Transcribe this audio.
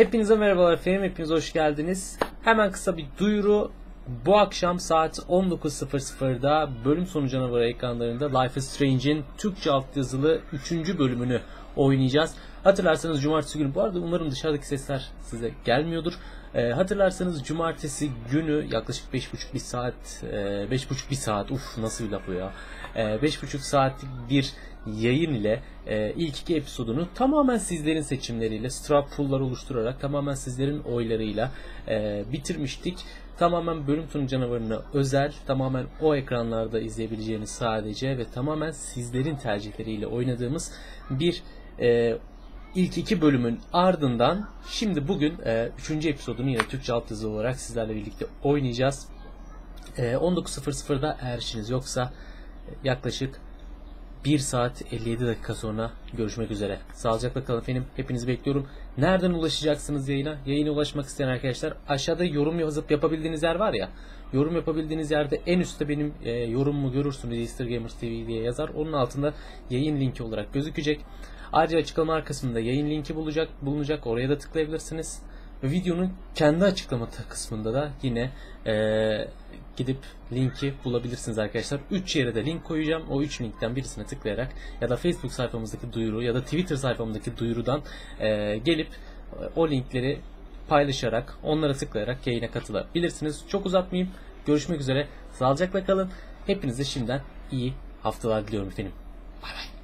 Hepinize merhabalar efendim, hepiniz hoş geldiniz. Hemen kısa bir duyuru. Bu akşam saat 19.00'da bölüm sonu canavarı ekranlarında Life is Strange'in Türkçe altyazılı 3. bölümünü oynayacağız. Hatırlarsanız cumartesi günü, bu arada umarım dışarıdaki sesler size gelmiyordur. Ee, hatırlarsanız cumartesi günü yaklaşık 5,5 bir saat, e, 5,5 bir saat, uf nasıl bir laf o ya. E, 5,5 saatlik bir yayın ile e, ilk iki episodunu tamamen sizlerin seçimleriyle, strap full'lar oluşturarak tamamen sizlerin oylarıyla e, bitirmiştik. Tamamen bölüm sonu canavarına özel, tamamen o ekranlarda izleyebileceğiniz sadece ve tamamen sizlerin tercihleriyle oynadığımız bir e, ilk iki bölümün ardından şimdi bugün e, üçüncü episodunu yine Türkçe alt yazı olarak sizlerle birlikte oynayacağız. E, 19.00'da eğer işiniz yoksa e, yaklaşık 1 saat 57 dakika sonra görüşmek üzere. Sağlıcakla kalın efendim. Hepinizi bekliyorum. Nereden ulaşacaksınız yayına? Yayına ulaşmak isteyen arkadaşlar aşağıda yorum yazıp yapabildiğiniz yer var ya. Yorum yapabildiğiniz yerde en üstte benim e, yorumumu görürsünüz. Easter Gamers TV diye yazar. Onun altında yayın linki olarak gözükecek. Ayrıca açıklama kısmında yayın linki bulacak, bulunacak. Oraya da tıklayabilirsiniz. Videonun kendi açıklama kısmında da yine e, gidip linki bulabilirsiniz arkadaşlar. 3 yere de link koyacağım. O 3 linkten birisine tıklayarak ya da Facebook sayfamızdaki duyuru ya da Twitter sayfamdaki duyurudan e, gelip e, o linkleri paylaşarak onlara tıklayarak yayına katılabilirsiniz. Çok uzatmayayım. Görüşmek üzere. Sağlıcakla kalın. Hepinize şimdiden iyi haftalar diliyorum efendim. Bay bay.